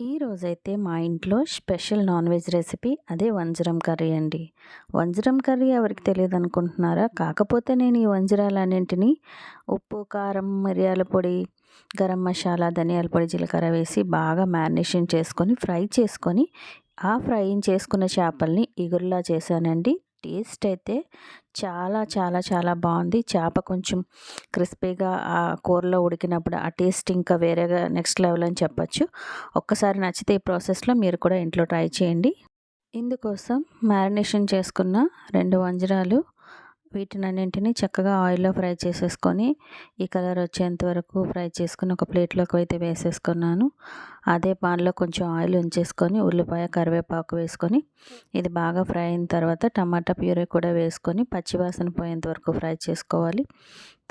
ఈ రోజైతే మా ఇంట్లో స్పెషల్ నాన్ వెజ్ రెసిపీ అదే వంజరం కర్రీ అండి. వంజరం కర్రీ ఎవరికి తెలియదు అనుకుంటున్నారా కాకపోతే నేను ఈ వంజరాలన్నింటినీ ఉప్పు కారం మిరియాల పొడి గరం మసాలా ధనియాల పొడి జీలకర్ర వేసి బాగా మ్యారినేషన్ చేసుకొని ఫ్రై చేసుకొని ఆ ఫ్రై చేసుకున్న చేపల్ని ఇగురులా చేశానండి. టేస్ట్ అయితే చాలా చాలా చాలా బాగుంది. చేప కొంచెం క్రిస్పీగా ఆ కూరలో ఉడికినప్పుడు ఆ టేస్ట్ ఇంకా వేరేగా నెక్స్ట్ లెవెల్ అని చెప్పచ్చు. ఒక్కసారి నచ్చితే ఈ ప్రాసెస్లో మీరు కూడా ఇంట్లో ట్రై చేయండి. ఇందుకోసం మ్యారినేషన్ చేసుకున్న రెండు వంజరాలు వీటినన్నింటిని చక్కగా ఆయిల్లో ఫ్రై చేసేసుకొని ఈ కలర్ వచ్చేంత వరకు ఫ్రై చేసుకుని ఒక ప్లేట్లోకి అయితే వేసేసుకున్నాను. అదే పాన్లో కొంచెం ఆయిల్ ఉంచేసుకొని ఉల్లిపాయ కరివేపాకు వేసుకొని ఇది బాగా ఫ్రై అయిన తర్వాత టమాటా ప్యూరీ కూడా వేసుకొని పచ్చివాసన పోయేంత వరకు ఫ్రై చేసుకోవాలి.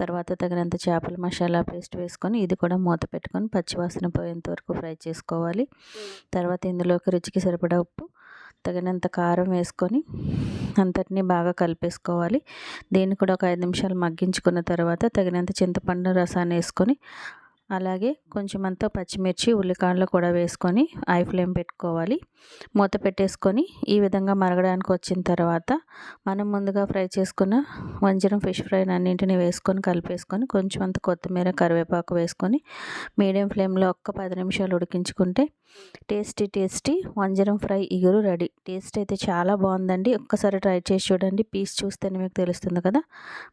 తర్వాత తగినంత చేపల మసాలా పేస్ట్ వేసుకొని ఇది కూడా మూత పెట్టుకొని పచ్చివాసన పోయేంత వరకు ఫ్రై చేసుకోవాలి. తర్వాత ఇందులోకి రుచికి సరిపడా ఉప్పు తగినంత కారం వేసుకొని అంతటినీ బాగా కలిపేసుకోవాలి. దీన్ని కూడా ఒక ఐదు నిమిషాలు మగ్గించుకున్న తర్వాత తగినంత చింతపండు రసాన్ని వేసుకొని అలాగే కొంచెం అంతా పచ్చిమిర్చి ఉల్లికాయలు కూడా వేసుకొని ఐ ఫ్లేమ్ పెట్టుకోవాలి. మూత పెట్టేసుకొని ఈ విధంగా మరగడానికి వచ్చిన తర్వాత మనం ముందుగా ఫ్రై చేసుకున్న వంజరం ఫిష్ ఫ్రై అన్నింటినీ వేసుకొని కలిపేసుకొని కొంచెం అంత కొత్తిమీర కరివేపాకు వేసుకొని మీడియం ఫ్లేమ్లో ఒక్క పది నిమిషాలు ఉడికించుకుంటే టేస్టీ టేస్టీ వంజరం ఫ్రై ఇగురు రెడీ. టేస్ట్ అయితే చాలా బాగుందండి. ఒక్కసారి ట్రై చేసి చూడండి. పీస్ చూస్తేనే మీకు తెలుస్తుంది కదా.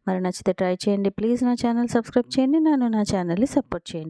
మరి నచ్చితే ట్రై చేయండి. ప్లీజ్ నా ఛానల్ సబ్స్క్రైబ్ చేయండి. నన్ను నా ఛానల్ని సపోర్ట్ చేయండి.